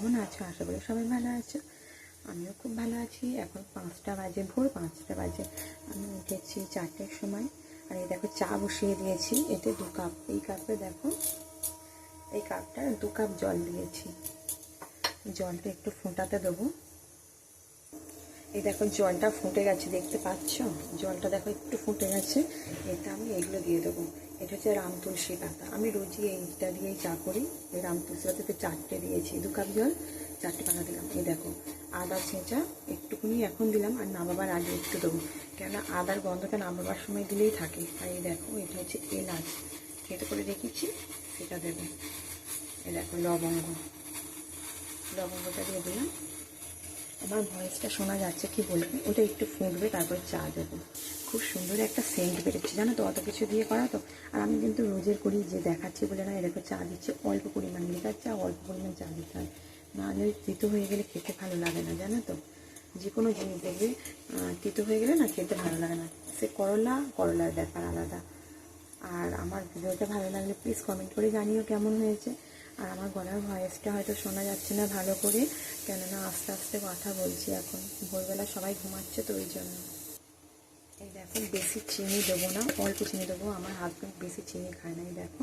কেমন আছো? আশা করি সবাই ভালো আছো। আমিও খুব ভালো আছি। এখন পাঁচটা বাজে, ভোর পাঁচটা বাজে। আমি উঠেছি চারটের সময়। আর এই দেখো, চা বসিয়ে দিয়েছি। এতে দু কাপ। এই কাপে দেখো, এই কাপটা দু কাপ জল দিয়েছি। জলটা একটু ফোটাতে দেবো। এই দেখো, জলটা ফুটে গেছে। দেখতে পাচ্ছ? জলটা দেখো, একটু ফুটে গেছে। এতে আমি এগুলো দিয়ে দেবো। এটা হচ্ছে রাম তুলসী পাতা। আমি রোজই এইটা দিয়েই চা করি। এই রাম তুলসী পাতাতে চারটে দিয়েছি, দু কাপ জল, চারটে পাতা দিলাম। এই দেখো, আদা, ছেঁচা একটুকুনি এখন দিলাম আর নামাবার আগে একটু দেবো। কেননা আদার গন্ধটা নামাবার সময় দিলেই থাকে। আর এই দেখো, এটা হচ্ছে এলাচ। খেতে করে রেখেছি সেটা দেবো। এই দেখো, লবঙ্গ। লবঙ্গটা দিয়ে দিলাম। আমার ভয়েসটা শোনা যাচ্ছে, কি বলবে? ওটা একটু ফুটবে, তারপরে চা দেবো। খুব সুন্দর একটা সেন্ট বেরোচ্ছে। জানো তো, অত কিছু দিয়ে করা তো। আর আমি কিন্তু রোজের করি যে দেখাচ্ছি বলে না এরকম চা দিচ্ছে, অল্প পরিমাণ লেখার চা অল্প পরিমাণ চা দিতে হয়। না নাহলে তিতো হয়ে গেলে খেতে ভালো লাগে না, জানো তো। যে কোনো জিনিস দেখবে তিতো হয়ে গেলে না খেতে ভালো লাগে না। সে করলা, করলার ব্যাপার আলাদা। আর আমার ভিডিওটা ভালো লাগলে প্লিজ কমেন্ট করে জানিও কেমন হয়েছে। আর আমার গলার ভয়েসটা হয়তো শোনা যাচ্ছে না ভালো করে। কেননা আস্তে আস্তে কথা বলছি এখন। ভোরবেলা সবাই ঘুমাচ্ছে তো ওই জন্য। এই দেখো বেশি চিনি দেবো না, অল্প চিনি দেবো, আমার হাজব্যান্ড বেশি চিনি খায় না, এই দেখো,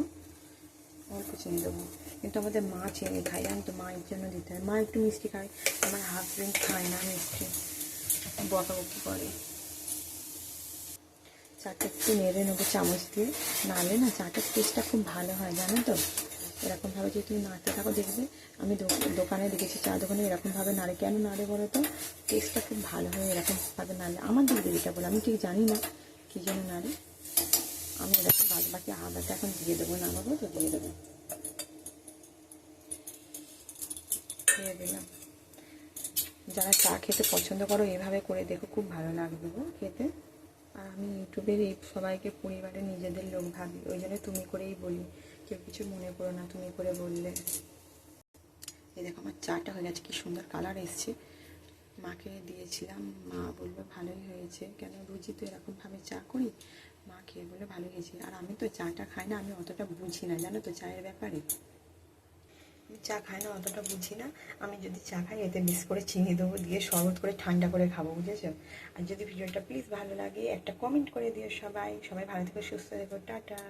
অল্প চিনি দেবো। কিন্তু আমাদের মা চিনি খায়, জানো তো, মায়ের জন্য দিতে হয়। মা একটু মিষ্টি খায়, আমার হাজব্যান্ড খায় না মিষ্টি। বকাবকি করে। চাটা একটু নেড়ে নেব চামচ দিয়ে। নালে না, চাটার টেস্টটা খুব ভালো হয়, জানো তো? এরকমভাবে যদি তুমি নাড়তে থাকো, দেখবে আমি দোকানে দেখেছি চা দোকানে এরকমভাবে নাড়ে। কেন নাড়ে বলো তো? টেস্টটা খুব ভালো হয় এরকমভাবে নাড়লে। আমার দিক এটা বলে, আমি ঠিক জানি না কী জন্য নাড়ে। আমি এরকম বাদ বাকি আদাটা এখন দিয়ে দেবো, নামাবো তো দিয়ে দেবো। দিয়ে দিলাম। যারা চা খেতে পছন্দ করো, এভাবে করে দেখো, খুব ভালো লাগবে খেতে। আর আমি ইউটিউবের এই সবাইকে পরিবারে নিজেদের লোক ভাবি, ওই জন্য তুমি করেই বলি। কেউ কিছু মনে করো না, তুমি করে বললে। এই দেখো, আমার চাটা হয়ে গেছে, কি সুন্দর কালার এসছে। মাকে দিয়েছিলাম, মা বলল ভালোই হয়েছে। কেন রুজি তো এরকমভাবে চা করি? মা খেয়ে বলে ভালো হয়েছে। আর আমি তো চাটা খাই না, আমি অতটা বুঝি না, জানো তো চায়ের ব্যাপারে। আমি চা খাই না, অতটা বুঝি না। আমি যদি চা খাই, এতে বেশ করে চিনি দেবো, দিয়ে শরবত করে ঠান্ডা করে খাব, বুঝেছ? আর যদি ভিডিওটা প্লিজ ভালো লাগে, একটা কমেন্ট করে দিও সবাই। সবাই ভালো থেকে, সুস্থ থেকো, টাটা।